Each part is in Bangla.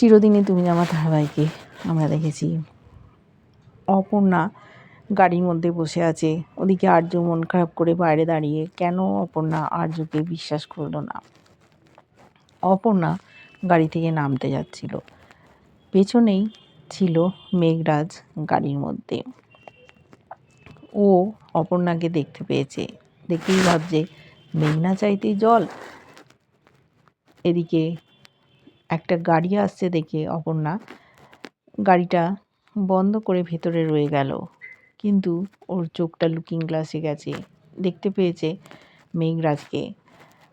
চিরদিনই তুমি আমার ধারাবাহিকে আমরা দেখেছি। অপর্ণা গাড়ির মধ্যে বসে আছে। ওদিকে আর্য মন খারাপ করে বাইরে দাঁড়িয়ে। কেন অপর্ণা আর্যকে বিশ্বাস করল না? অপর্ণা গাড়ি থেকে নামতে যাচ্ছিল। পেছনেই ছিল মেঘরাজ গাড়ির মধ্যে। ও অপর্ণাকে দেখতে পেয়েছে। দেখেই ভাবছে, মেঘনা চাইতেই জল। এদিকে একটা গাড়ি আসছে দেখে অপর্ণা। গাড়িটা বন্ধ করে ভেতরে রয়ে গেল। কিন্তু ওর চোখটা লুকিং গ্লাসে গেছে। দেখতে পেয়েছে মেঘরাজকে।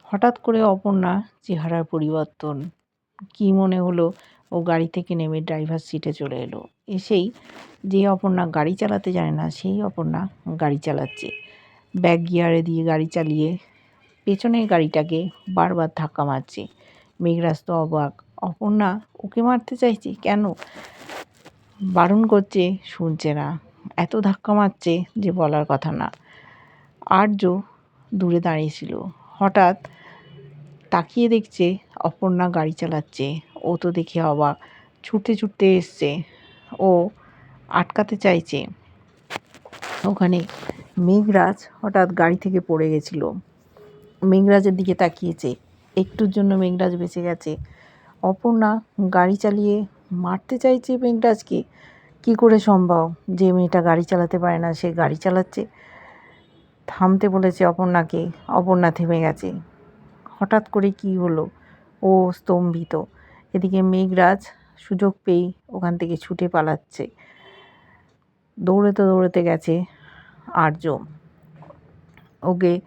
হঠাৎ করে অপর্ণা চেহারার পরিবর্তন। কি মনে হলো, ও গাড়ি থেকে নেমে ড্রাইভার সিটে চলে এলো। এসেই যে অপর্ণা গাড়ি চালাতে জানে না, সেই অপর্ণা গাড়ি চালাচ্ছে। ব্যাক গিয়ারে দিয়ে গাড়ি চালিয়ে পেছনের গাড়িটাকে বারবার ধাক্কা মারছে। মেঘরাজ তো অবাক। অপর্ণা, ওকে মারতে চাইছে? কেন? বারণ করছে, শুনছে না। এত ধাক্কা মারছে যে বলার কথা না। আর্য দূরে দাঁড়িয়েছিল। হঠাৎ তাকিয়ে দেখছে অপর্ণা গাড়ি চালাচ্ছে। ও তো দেখে অবাক। ছুটতে ছুটতে এসছে। ও আটকাতে চাইছে। ওখানে মেঘরাজ হঠাৎ গাড়ি থেকে পড়ে গেছিল। মেঘরাজের দিকে তাকিয়েছে। একটুর জন্য মেঘরাজ বেঁচে গেছে। অপর্ণা গাড়ি চালিয়ে মারতে চাইছে মেঘরাজকে। কি করে সম্ভব যে মেয়েটা গাড়ি চালাতে পারে না, সে গাড়ি চালাচ্ছে? থামতে বলেছে অপর্ণাকে। অপর্ণা থেমে গেছে। হঠাৎ করে কি হলো? ও স্তম্ভিত। এদিকে মেঘরাজ সুযোগ পেয়েই ওখান থেকে ছুটে পালাচ্ছে। দৌড়েতে দৌড়েতে গেছে আর্য। ওকে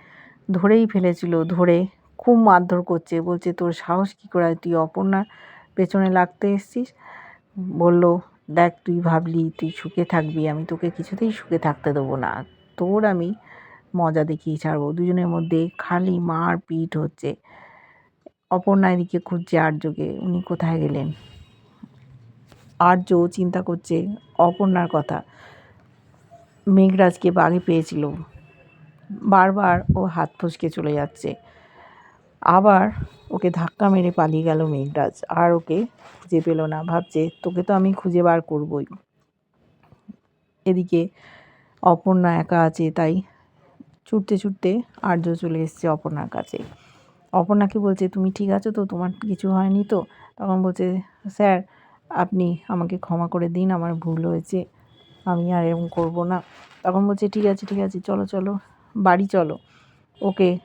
ধরেই ফেলেছিল, ধরে খুব মারধর করছে। বলছে, তোর সাহস কী করে? তুই অপর্ণার পেছনে লাগতে এসছিস। বলল, দেখ, তুই ভাবলি, তুই সুখে থাকবি, আমি তোকে কিছুতেই সুখে থাকতে দেবো না। তোর আমি মজা দেখিয়ে ছাড়বো। দুজনের মধ্যে খালি মার পিট হচ্ছে। অপর্ণা এদিকে খুঁজছে আর্যকে। উনি কোথায় গেলেন? আর্য চিন্তা করছে, অপর্ণার কথা। মেঘরাজকে বাঘে পেয়েছিল। বারবার ও হাত ফসকে চলে যাচ্ছে। আবার ওকে ধাক্কা মেরে পালিয়ে গেল মেঘরাজ। আর ওকে খুঁজে পেল না, ভাবছে তোকে তো আমি খুঁজে বার করবই। এদিকে অপর্ণা একা আছে, তাই ছুটতে ছুটতে আর্য চলে এসছে অপর্ণার কাছে। অপর্ণাকে বলছে, তুমি ঠিক আছো তো? তোমার কিছু হয়নি তো? তখন বলছে, স্যার, আপনি আমাকে ক্ষমা করে দিন, আমার ভুল হয়েছে। আমি আর এরকম করব না। তখন বলছে, ঠিক আছে ঠিক আছে, চলো চলো, বাড়ি চলো। ওকে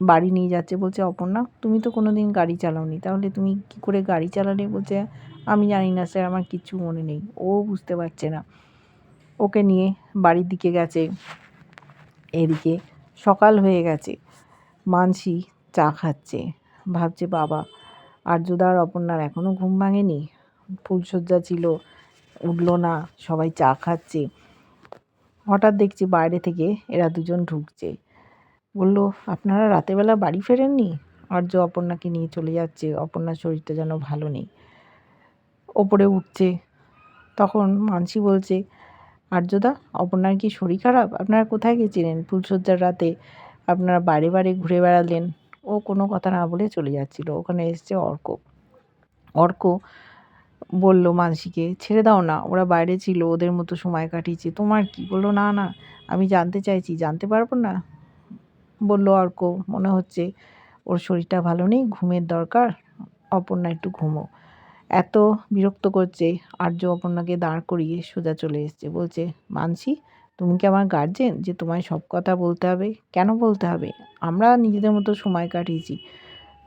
বাড়ি নিয়ে যাচ্ছে বলছে, অপর্ণা, তুমি তো কোনো দিন গাড়ি চালাওনি। তাহলে তুমি কী করে গাড়ি চালালে? বলছে, আমি জানি না স্যার, আমার কিচ্ছু মনে নেই। ও বুঝতে পারছে না। ওকে নিয়ে বাড়ির দিকে গেছে। এদিকে সকাল হয়ে গেছে। মানসি চা খাচ্ছে। ভাবছে, বাবা আর আর্যদার অপর্ণার এখনও ঘুম ভাঙেনি। ফুলশয্যা ছিল, উঠল না, সবাই চা খাচ্ছে। হঠাৎ দেখছি বাইরে থেকে এরা দুজন ঢুকছে। বলল, আপনারা রাতেবেলা বাড়ি ফেরেননি? আর্য অপর্ণাকে নিয়ে চলে যাচ্ছে। অপর্ণার শরীরটা যেন ভালো নেই। ওপরে উঠছে। তখন মানসি বলছে, আর্যদা, অপর্ণার কি শরীর খারাপ? আপনারা কোথায় গেছিলেন? ফুলশয্যার রাতে আপনারা বাড়ি বাড়ি ঘুরে বেড়ালেন? ও কোনো কথা না বলে চলে যাচ্ছিল। ওখানে এসছে অর্ক। অর্ক বলল মানসিকে, ছেড়ে দাও না, ওরা বাইরে ছিল, ওদের মতো সময় কাটিয়েছে। তোমার কি বলল? না না, আমি জানতে চাইছি, জানতে পারব না? বলল অর্ক মনে হচ্ছে ওর শরীরটা ভালো নেই, ঘুমের দরকার, অপর্ণা একটু ঘুমো। এত বিরক্ত করছে, আর্য অপর্ণাকে দাঁড় করিয়ে সোজা চলে এসছে, বলছে মানসি তুমি কি আমার গার্জেন যে তোমায় সব কথা বলতে হবে? কেন বলতে হবে? আমরা নিজেদের মতো সময় কাটিয়েছি।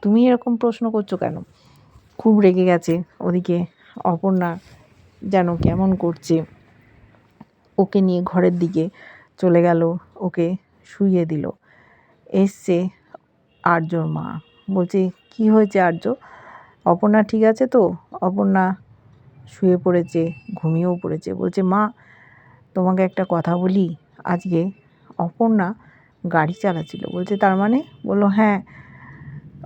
তুমি এরকম প্রশ্ন করছ কেন? খুব রেগে গেছে ওদিকে অপর্ণা, যেন কেমন করছে। ওকে নিয়ে ঘরের দিকে চলে গেল, ওকে শুইয়ে দিল। এসছে আর্যর মা। বলছে, কি হয়েছে আর্য? অপর্ণা ঠিক আছে তো? অপর্ণা শুয়ে পড়েছে, ঘুমিয়েও পড়েছে। বলছে, মা, তোমাকে একটা কথা বলি। আজকে অপর্ণা গাড়ি চালাচ্ছিল। বলছে, তার মানে? বলল হ্যাঁ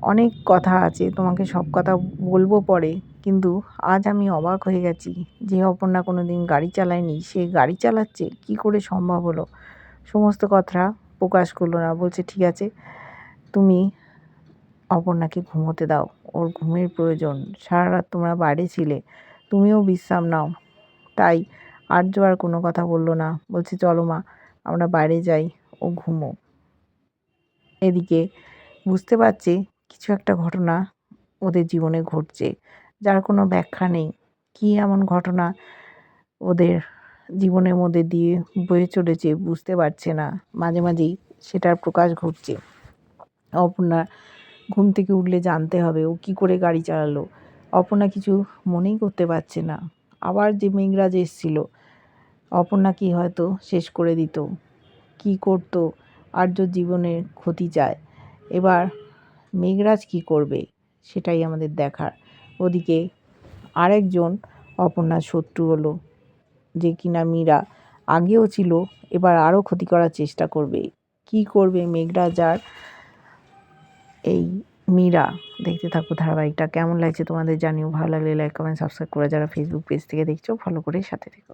অনেক কথা আছে, তোমাকে সব কথা বলব পরে। কিন্তু আজ আমি অবাক হয়ে গেছি যে অপর্ণা কোনো দিন গাড়ি চালায়নি। সে গাড়ি চালাচ্ছে? কি করে সম্ভব হলো? সমস্ত কথা প্রকাশ করল না। বলছে, ঠিক আছে, তুমি অপর্ণাকে ঘুমোতে দাও। ওর ঘুমের প্রয়োজন। সারা রাত তোমরা বাইরে ছিলে। তুমিও বিশ্রাম নাও। তাই আর্য আর কোনো কথা বলল না। বলছে, চলো মা, আমরা বাইরে যাই। ও ঘুমো। এদিকে বুঝতে পারছে কিছু একটা ঘটনা ওদের জীবনে ঘটছে, যার কোনো ব্যাখ্যা নেই। কী এমন ঘটনা ওদের জীবনের মধ্যে দিয়ে বয়ে চলেছে, বুঝতে পারছে না। মাঝে মাঝেই সেটার প্রকাশ ঘটছে। অপর্ণা ঘুম থেকে উঠলে জানতে হবে, ও কী করে গাড়ি চালালো? অপর্ণা কিছু মনেই করতে পারছে না। আবার যে মেঘরাজ এসছিল, অপর্ণা কি হয়তো শেষ করে দিত? কি করতো? আর্য জীবনের ক্ষতি চায়। এবার মেঘরাজ কি করবে? সেটাই আমাদের দেখার। ওদিকে আরেকজন অপর্ণার শত্রু হলো। যে কিনা মীরা আগেও ছিল, এবার আরও ক্ষতি করার চেষ্টা করবে। কি করবে মেঘরাজার এই মীরা, দেখতে থাকো ধারাবাহিকটা। কেমন লাগছে তোমাদের জানিও? ভালো লাগলে লাইক কমেন্ট সাবস্ক্রাইব করে যারা ফেসবুক পেজ থেকে দেখছ ফলো করে সাথে থেকো।